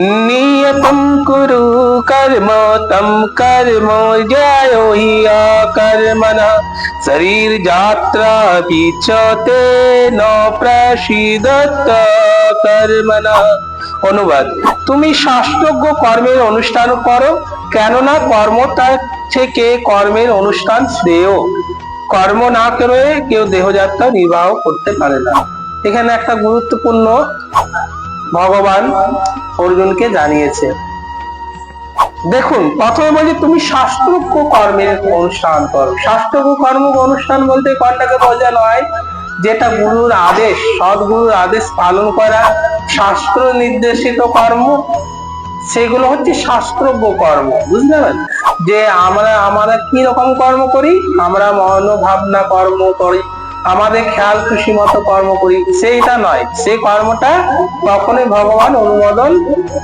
নিয়তম কুরু কর্ম তম কর্ম, জয়া কর্মণ শরীর যাত্রা পিছতে ন প্রসিদত কর্মণ। অনুবাদ, তুমি শাস্ত্রজ্ঞ কর্মের অনুষ্ঠান করো, কেননা কর্ম তার থেকে কর্মের অনুষ্ঠান শ্রেয়। কর্ম না করে কেউ দেহযাত্রা নির্বাহ করতে পারে না। এখানে একটা গুরুত্বপূর্ণ ভগবান অর্জুনকে জানিয়েছে। দেখুন, প্রথমে বলি, তুমি শাস্ত্রজ্ঞ কর্মের অনুষ্ঠান করো। শাস্ত্রজ্ঞ কর্ম অনুষ্ঠান বলতে কোনটাকে বোঝানো হয়? যেটা গুরুর আদেশ, সদ্গুরুর আদেশ পালন করা, শাস্ত্র নির্দেশিত কর্ম, সেগুলো হচ্ছে শাস্ত্রজ্ঞ কর্ম বুঝতে পারেন যে আমরা আমরা কি রকম কর্ম করি? আমরা মনোভাবনা কর্ম করি আমাদের খেয়াল খুশি মতো কর্ম করি। সেইটা নয় সেই কর্মটা কখনোই ভগবান অনুমোদন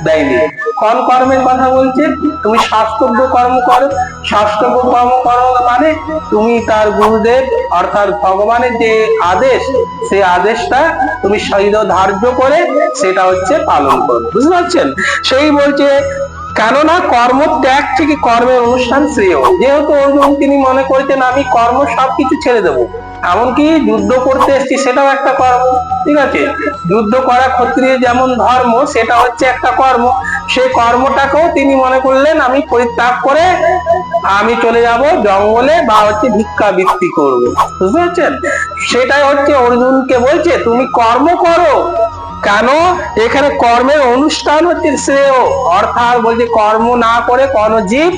দেয়নি। কোন কর্মের কথা বলছে, তুমি শাস্ত্রজ্ঞ কর্ম করো। শাস্ত্রজ্ঞ কর্ম করো মানে তুমি তার গুরুদেব, অর্থাৎ ভগবানের যে আদেশ সেই আদেশটা তুমি শৈল ধার্য করে সেটা হচ্ছে পালন করো। বুঝতে পারছেন? সেই বলছে, কেননা কর্ম ত্যাগ থেকে কর্মের অনুষ্ঠান শ্রেয়। যেহেতু অর্জুন তিনি মনে করেছেন, আমি কর্ম সবকিছু ছেড়ে দেবো। এমনকি যুদ্ধ করতে এসেছি সেটাও একটা কর্ম, ঠিক আছে? যুদ্ধ করা ক্ষত্রিয় যেমন ধর্ম, সেটা হচ্ছে একটা কর্ম। সেই কর্মটাকেও তিনি মনে করলেন, আমি পরিত্যাগ করে আমি চলে যাব জঙ্গলে বা হচ্ছে ভিক্ষাবৃত্তি করব। বুঝতে পারছেন? সেটাই হচ্ছে অর্জুনকে বলছে, তুমি কর্ম করো। কেন? এখানে কর্মের অনুষ্ঠান হচ্ছে শ্রেয়। অর্থাৎ বলছে, কর্ম না করে কোন জীব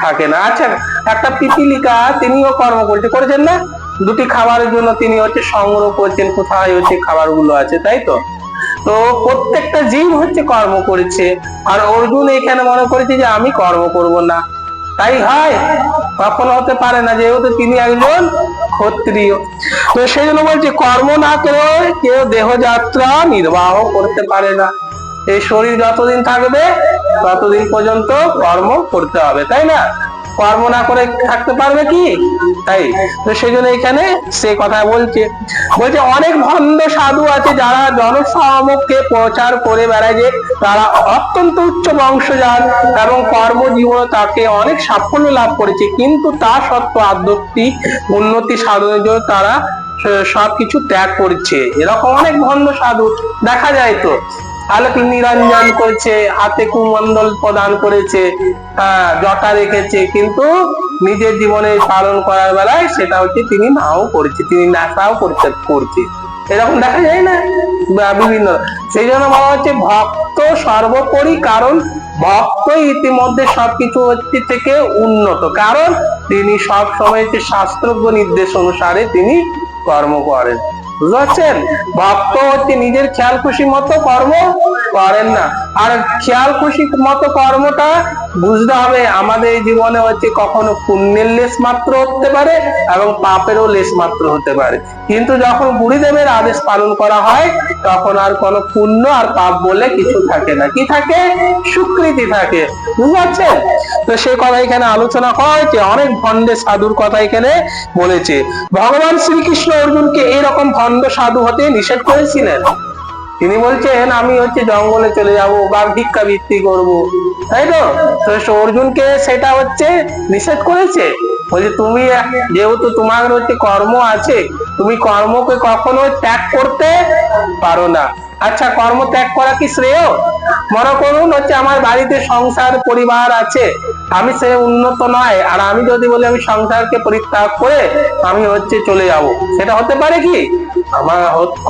থাকে না। আচ্ছা একটা পিপিলিকা তিনিও কর্ম করছে, করেছেন না? দুটি খাবারের জন্য তিনি হচ্ছে সংগ্রহ করছেন, কোথায় হচ্ছে খাবারগুলো আছে, তাই তো? তো প্রত্যেকটা জীব হচ্ছে কর্ম করেছে, আর অর্জুন এখানে মনে করেছে যে আমি কর্ম করব না। তাই হয়, কখনো হতে পারে না, যেহেতু তিনি একজন ক্ষত্রিয়। তো সেই জন্য বলছে, কর্ম না করে কেউ দেহযাত্রা নির্বাহ করতে পারে না। এই শরীর যতদিন থাকবে, ততদিন পর্যন্ত কর্ম করতে হবে, তাই না? কর্ম না করে থাকতে পারবে কি? তাই? তো সেই জন্য এখানে সে কথা বলছে। বলছে, অনেক ভণ্ড সাধু আছে যারা জনসমক্ষে প্রচার করে বেড়ায় যে তারা অত্যন্ত উচ্চ বংশজাত এবং কর্মজীবনে তাকে অনেক সাফল্য লাভ করেছে। কিন্তু তা সত্ত্বেও আধ্যাত্মিক উন্নতি সাধনের জন্য তারা সবকিছু ত্যাগ করছে। এরকম অনেক ভণ্ড সাধু দেখা যায় তো। আলোক নিরঞ্জন করেছে, হাতে কুমন্ডল প্রদান করেছে হ্যাঁ জটা রেখেছে, কিন্তু নিজের জীবনে পালন করার বেলায় সেটা হচ্ছে তিনি নাও করেছে, তিনি নাচাও করতে করছে। এরকম দেখা যায় না? বিভিন্ন। সেই জন্য বলা হচ্ছে ভক্ত সর্বোপরি, কারণ ভক্ত ইতিমধ্যে সবকিছু হচ্ছে থেকে উন্নত। কারণ তিনি সব সময় শাস্ত্রজ্ঞ নির্দেশ অনুসারে তিনি কর্ম করেন। বুঝতে পারছেন ভক্ত হচ্ছে নিজের খেয়াল খুশি মতো কর্ম করেন না। আর খেয়াল খুশি মতো কর্মটা বুঝতে হবে, আমাদের জীবনে হচ্ছে কখনো পুণ্যের লেশ মাত্র হতে পারে এবং পাপেরও লেশ মাত্র হতে পারে। কিন্তু যখন গুরুদেবের আদেশ পালন করা হয়, তখন আর কোনো পুণ্য আর পাপ বলে কিছু থাকে না। কি থাকে? স্বীকৃতি থাকে। বুঝতে পারছেন? তো সেই কথা এখানে আলোচনা হয়েছে। অনেক ভণ্ডে সাধুর কথা এখানে বলেছে। ভগবান শ্রীকৃষ্ণ অর্জুনকে এরকম ভণ্ড সাধু হতে নিষেধ করেছিলেন। তিনি বলছেন, আমি হচ্ছে জঙ্গলে চলে যাব বা ভিক্ষা বৃত্তি করব। তাই তো অর্জুনকে সেটা হচ্ছে নিষেধ করেছে। বলছে, তুমি যেহেতু তোমার হচ্ছে কর্ম আছে, তুমি কর্মকে কখনো ত্যাগ করতে পারো না। আচ্ছা কর্ম ত্যাগ করা কি শ্রেয়? মনে করুন হচ্ছে আমার বাড়িতে সংসার, পরিবার আছে। আমি সে উন্নত নয়, আর আমি যদি বলি আমি সংসারকে পরিত্যাগ করে আমি হচ্ছে চলে যাব। সেটা হতে পারে কি? আমার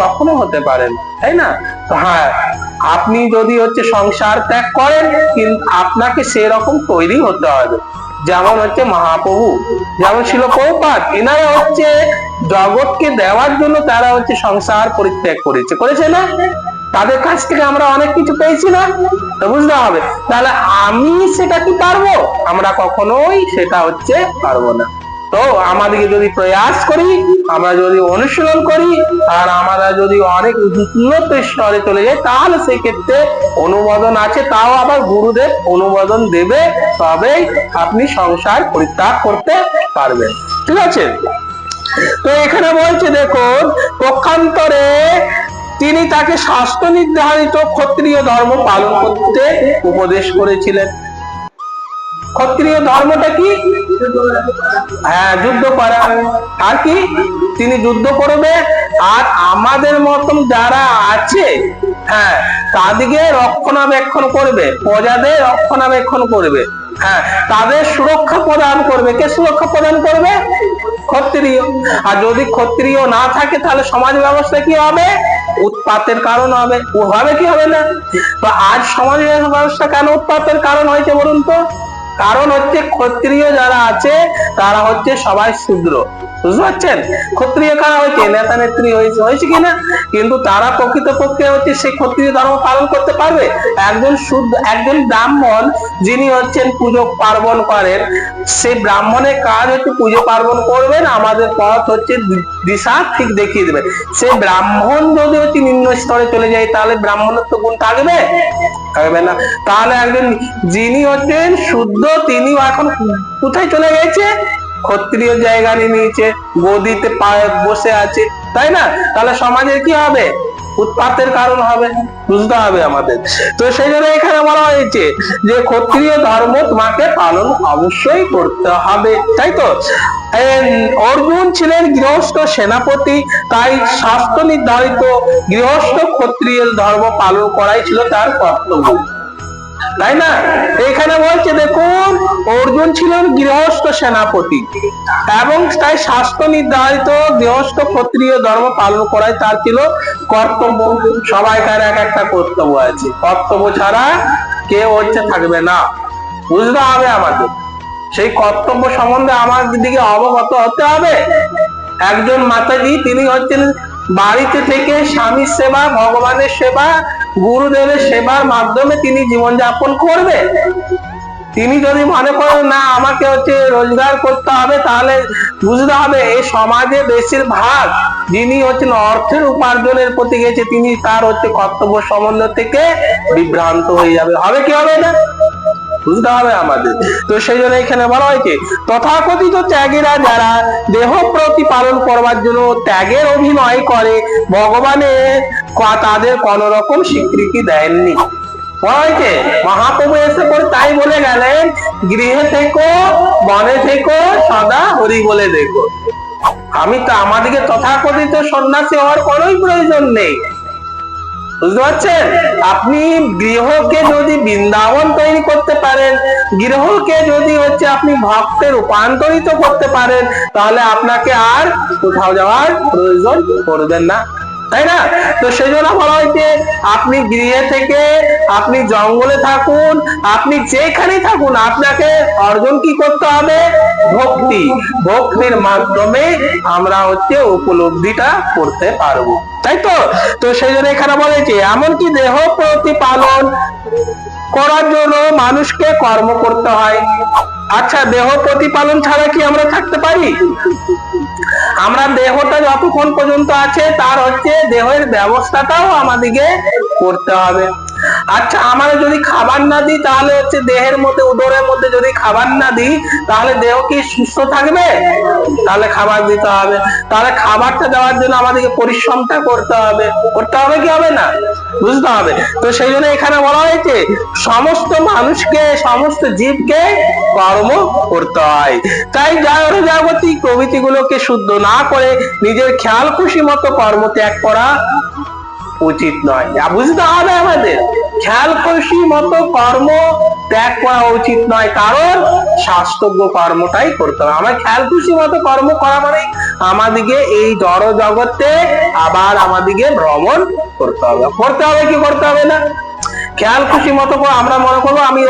কখনো হতে পারে না, তাই না? তো হ্যাঁ আপনি যদি হচ্ছে সংসার ত্যাগ করেন কিন্তু আপনাকে সেরকম তৈরি হতে হবে। যেমন হচ্ছে মহাপ্রভু, যেমন ছিল প্রভুপাত এনারা হচ্ছে জগৎকে দেওয়ার জন্য তারা হচ্ছে সংসার পরিত্যাগ করেছে। করেছে না? তাদের কাছ থেকে আমরা অনেক কিছু পেয়েছি না? তো বুঝতে হবে। তাহলে আমি সেটা কি পারব? আমরা কখনোই সেটা হচ্ছে পারব না। তো আমাদেরকে যদি প্রয়াস করি, আমরা যদি অনুশীলন করি, আর আমরা যদি অনেক উন্নত স্তরে চলে যাই, তাহলে সেই ক্ষেত্রে অনুমোদন আছে, তাও আবার গুরুদেব অনুমোদন দেবে, তবেই আপনি সংসার পরিত্যাগ করতে পারবেন। ঠিক আছে? তো এখানে বলছে, দেখুন, পক্ষান্তরে তিনি তাকে স্বাস্থ্য নির্ধারিত ক্ষত্রিয় ধর্ম পালন করতে উপদেশ করেছিলেন। ক্ষত্রিয় ধর্মটা কি? হ্যাঁ যুদ্ধ করা। আর কি? তিনি যুদ্ধ করবে। আর আমাদের মতন যারা আছে হ্যাঁ তাদেরকে রক্ষণাবেক্ষণ করবে। প্রজাদের রক্ষণাবেক্ষণ করবে। হ্যাঁ তাদের সুরক্ষা প্রদান করবে। কে সুরক্ষা প্রদান করবে? ক্ষত্রিয়। আর যদি ক্ষত্রিয় না থাকে, তাহলে সমাজ ব্যবস্থা কি হবে? উৎপাতের কারণ হবে। হবে কি হবে না? তো আজ সমাজ ব্যবস্থা কেন উৎপাতের কারণ হয়েছে বলুন তো? কারণ হচ্ছে ক্ষত্রিয় যারা আছে, তারা হচ্ছে সবাই শূদ্র। বুঝতে পারছেন? ক্ষত্রিয় কারা হয়েছে? নেতা নেত্রী হয়েছে। হয়েছে কিনা কিন্তু তারা হচ্ছে সেই ক্ষত্রিয় ধর্ম পালন করতে পারবে। একজন শুদ্ধ, একজন ব্রাহ্মণ যিনি হচ্ছেন পুজো পার্বণ করেন, সেই ব্রাহ্মণের কাজ হচ্ছে পুজো পার্বণ করবেন। আমাদের পথ হচ্ছে দিশা ঠিক দেখিয়ে দেবে। সে ব্রাহ্মণ যদি হচ্ছে নিম্ন স্তরে চলে যায়, তাহলে ব্রাহ্মণত্ব গুণ থাকবে? থাকবে না। তাহলে একজন যিনি হচ্ছেন শুদ্ধ তিনি এখন কোথায় চলে গেছে? ক্ষত্রিয় জায়গা নিয়ে নিয়েছে, গদিতে বসে আছে। তাই না? তাহলে সমাজের কি হবে? উৎপাতের কারণ হবে, বুঝতে হবে আমাদের। তো সেই জন্য এখানে বলা হয়েছে যে ক্ষত্রিয় ধর্ম তোমাকে পালন অবশ্যই করতে হবে, তাই তো? অর্জুন ছিলেন গৃহস্থ সেনাপতি, তাই শাস্ত্র নির্ধারিত গৃহস্থ ক্ষত্রিয় ধর্ম পালন করাই ছিল তার কর্তব্য। তাই না? এখানে বলছে, দেখুন, অর্জুন ছিলেন গৃহস্থ সেনাপতি এবং তাই শাস্ত্র নির্ধারিত গৃহস্থ ক্ষত্রিয় ধর্ম পালন করাই তার ছিল কর্তব্য। সবাইকার এক একটা কর্তব্য আছে। কর্তব্য ছাড়া কেউ হচ্ছে থাকবে না। বুঝতে হবে আমাদের। সেই কর্তব্য সম্বন্ধে আমার দিকে অবগত হতে হবে। একজন মাতাজি, তিনি হচ্ছেন বাড়িতে থেকে স্বামীর সেবা, ভগবানের সেবা, গুরুদেবের সেবার মাধ্যমে তিনি জীবনযাপন করবে তিনি যদি মনে করেন, না, আমাকে হচ্ছে রোজগার করতে হবে, তাহলে বুঝতে হবে এই সমাজে বেশিরভাগ যিনি হচ্ছেন অর্থের উপার্জনের প্রতি গেছে, তিনি তার হচ্ছে কর্তব্য সম্বন্ধ থেকে বিভ্রান্ত হয়ে যাবে। হবে কি হবে না বুঝতে হবে আমাদের। তো সেই জন্য এখানে বলা হয়েছে, তথাকথিত ত্যাগীরা যারা দেহ প্রতিপালন করবার জন্য ত্যাগের অভিনয় করে ভগবানের তাদের কোন রকম স্বীকৃতি দেননি। মহাপ্রভু এসে পরে তাই বলে গেলেন, গৃহে থেকো, বনে থেকো, সদা হরি বলে দেখো। আমি তো আমাদেরকে তথাকথিত সন্ন্যাসী হওয়ার কোনোই প্রয়োজন নেই। বুঝতে পারছেন? আপনি গৃহকে যদি বৃন্দাবন তৈরি করতে পারেন, গৃহকে যদি হচ্ছে আপনি ভক্তে রূপান্তরিত করতে পারেন, তাহলে আপনাকে আর কোথাও যাওয়ার প্রয়োজন পড়বেন না। তাই না? তো সেই জন্য বলা হয়েছে, আপনি গৃহে থেকে আপনি জঙ্গলে থাকুন, আপনি যেখানে থাকুন, আপনাকে অর্জন কি করতে হবে? ভক্তি। ভক্তির মাধ্যমে আমরা হচ্ছে উপলব্ধিটা করতে পারব। তাই তো? তো সেই জন্য এখানে বলেছে এমনকি দেহ প্রতিপালন করার জন্য মানুষকে কর্ম করতে হয়। আচ্ছা দেহ প্রতিপালন ছাড়া কি আমরা থাকতে পারি? আমরা দেহটা যতক্ষণ পর্যন্ত আছে তার হচ্ছে দেহের ব্যবস্থাটাও আমাদেরকে করতে হবে। আচ্ছা আমরা যদি খাবার না দিই, তাহলে হচ্ছে দেহের মধ্যে, উদরের মধ্যে যদি খাবার না দিই, তাহলে দেহ কি সুস্থ থাকবে? তাহলে খাবার দিতে হবে। তাহলে খাবারটা দেওয়ার জন্য আমাদেরকে পরিশ্রমটা করতে হবে। করতে হবে কি হবে না? বুঝতে হবে। তো সেই জন্য এখানে বলা হয়েছে, সমস্ত মানুষকে, সমস্ত জীবকে কর্ম করতে হয়। তাই জাগতিক প্রভৃতি গুলোকে শুদ্ধ না করে নিজের খেয়াল খুশি মতো কর্ম ত্যাগ করা উচিত নয়। বুঝতে হবে আমাদের। খেয়াল মতো কর্ম ত্যাগ করা উচিত নয়, কারণ শাস্ত্রজ্ঞ কর্মটাই করতে হবে। আমার খেয়াল খুশি মতো কর্ম করা মানে আমাদিকে এই জড় জগতে আবার আমাদিকে ভ্রমণ করতে হবে। করতে হবে কি করতে হবে না? খেয়াল খুশি মতো আমরা মনে করব, আমি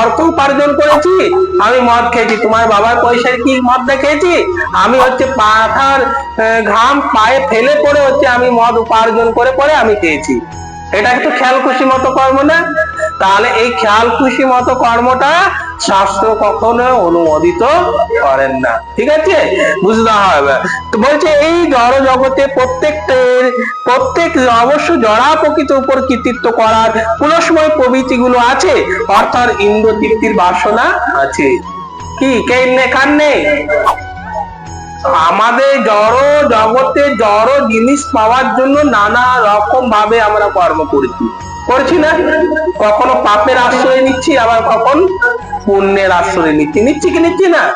অর্থ উপার্জন করেছি, আমি মদ খেয়েছি। তোমার বাবার পয়সায় কি মদ খেয়েছি আমি হচ্ছে পাথার ঘাম পায়ে ফেলে পরে হচ্ছে, আমি মদ উপার্জন করে পরে আমি খেয়েছি। এটা একটু খেয়াল খুশি মতো কর্ম না? তাহলে এই খেয়াল খুশি মতো কর্মটা শাস্ত্র কখনো অনুমোদিত করেন না। ঠিক আছে? বুঝতে হবে। তো বলছে, এই জড় জগতে প্রত্যেকটের প্রত্যেক অবশ্য জড়া প্রকৃত উপর কৃতিত্ব করার পুলসময় প্রভৃতি গুলো আছে। অর্থাৎ ইন্দ্র তৃপ্তির বাসনা আছে। কি? কে কার নেই আমাদের জড় জগতে জড় জিনিস পাওয়ার জন্য নানা রকম ভাবে আমরা কর্ম করছি। করছি না? কখনো পাপের আশ্রয় নিচ্ছি, আবার কখন পুণ্যের আশ্রয় নিচ্ছি। নিচ্ছি কি নিচ্ছি না?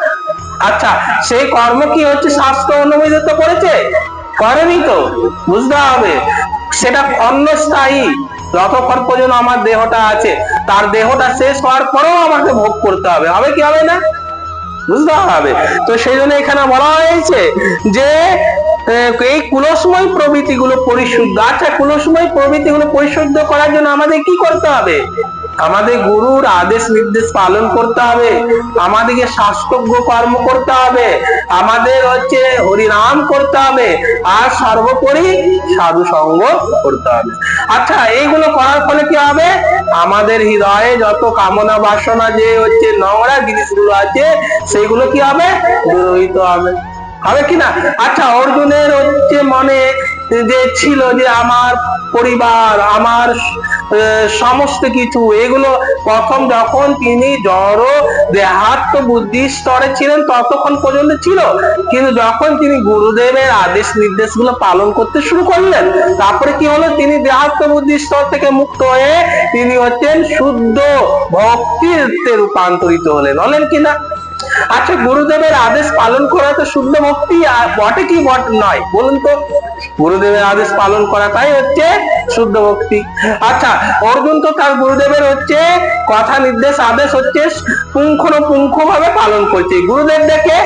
আচ্ছা সেই কর্ম কি হচ্ছে শাস্ত্র অনুমোদিত করেছে? করেনি তো, বুঝতে হবে। সেটা অন্যস্থায়ী। যতক্ষণ পর্যন্ত আমার দেহটা আছে, তার দেহটা শেষ হওয়ার পরেও আমাকে ভোগ করতে হবে। হবে কি হবে না? বুঝতে হবে। তো সেই জন্য এখানে বলা হয়েছে যে এই কুলসময় প্রবৃতিগুলো পরিশুদ্ধ আচ্ছা কুলসময় প্রবৃতিগুলো পরিশুদ্ধ করার জন্য আমাদের কি করতে হবে? আমাদের গুরুর আদেশ নির্দেশ পালন করতে হবে। আমাদেরকে শাস্ত্রজ্ঞ কর্ম করতে হবে। আমাদের হচ্ছে হরিনাম করতে হবে। আর সর্বোপরি সাধু সঙ্গ করতে হবে। আচ্ছা এইগুলো করার ফলে কি হবে? আমাদের হৃদয়ে যত কামনা বাসনা যে হচ্ছে নোংরা জিনিসগুলো আছে সেইগুলো কি হবে? দূরহিত হবে। হবে কি না? আচ্ছা অর্জুনের হচ্ছে মনে যে ছিল যে আমার পরিবার, আমার সমস্ত কিছু, এগুলো প্রথম যখন তিনি জড় দেহাত্ম বুদ্ধি স্তরে ছিলেন, ততক্ষণ পর্যন্ত ছিল। কিন্তু যখন তিনি গুরুদেবের আদেশ নির্দেশগুলো পালন করতে শুরু করলেন, তারপরে কি হলো? তিনি দেহাত্ম বুদ্ধি স্তর থেকে মুক্ত হয়ে তিনি হচ্ছেন শুদ্ধ ভক্তিতে রূপান্তরিত হলেন। হলেন কিনা আচ্ছা গুরুদেবের আদেশ পালন করা তো শুদ্ধ ভক্তি বটে কি বট নয়? বলুন তো। গুরুদেবের আদেশ পালন করাটাই হচ্ছে শুদ্ধ ভক্তি। আচ্ছা অর্জুন তো তার গুরুদেবের হচ্ছে কথা নির্দেশ আদেশ হচ্ছে পুঙ্খানুপুঙ্খ ভাবে পালন করছে। গুরুদেব দেখে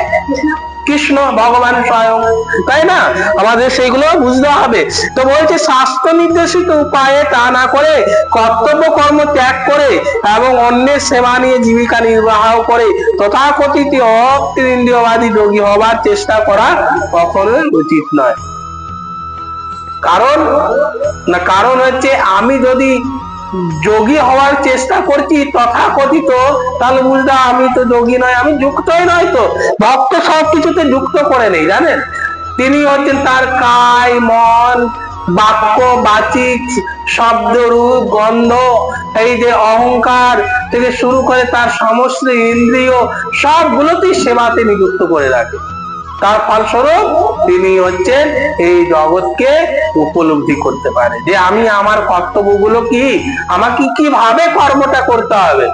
কৃষ্ণ, ভগবান স্বয়ং, তাই না? আমাদের সেইগুলো বুঝতে হবে। তো বলছে স্বাস্থ্য নির্দেশিত উপায়ে তা না করে কর্তব্য কর্ম ত্যাগ করে এবং অন্যের সেবা নিয়ে জীবিকা নির্বাহ করে তথাকথিত অতৃন্দ্রিয়বাদী যোগী হবার চেষ্টা করা কখনোই উচিত নয়। কারণ? না, কারণ হচ্ছে আমি যদি যোগী হওয়ার চেষ্টা করছি তথাকথিত, তাহলে বুঝতে আমি তো যোগী নয়, আমি যুক্তই নয় তো। ভক্ত সবকিছুতে যুক্ত করে নেই, জানেন? তিনি হচ্ছেন তার কায়, মন, বাক্য, বাচিক শব্দ রূপ গন্ধ, এই যে অহংকার থেকে শুরু করে তার সমস্ত ইন্দ্রিয়, সবগুলোতেই সেবাতে নিযুক্ত করে রাখে তার ফলস্বরূপ তিনি হচ্ছেন এই জগৎকে উপলব্ধি করতে পারে। যে আমি আমার কর্তব্যগুলো কি? আমাকে কীভাবে কর্মটা করতে হবে?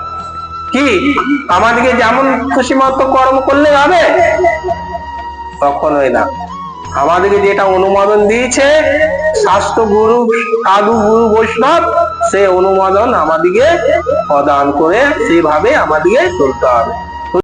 কি? আমাদেরকে যেমন খুশি মতো কর্ম করলে হবে কখনোই না। আমাদেরকে যেটা অনুমোদন দিয়েছে স্বাস্থ্য গুরু সাধু গুরু বৈষ্ণব, সে অনুমোদন আমাদেরকে প্রদান করে সেভাবে আমাদেরকে চলতে হবে।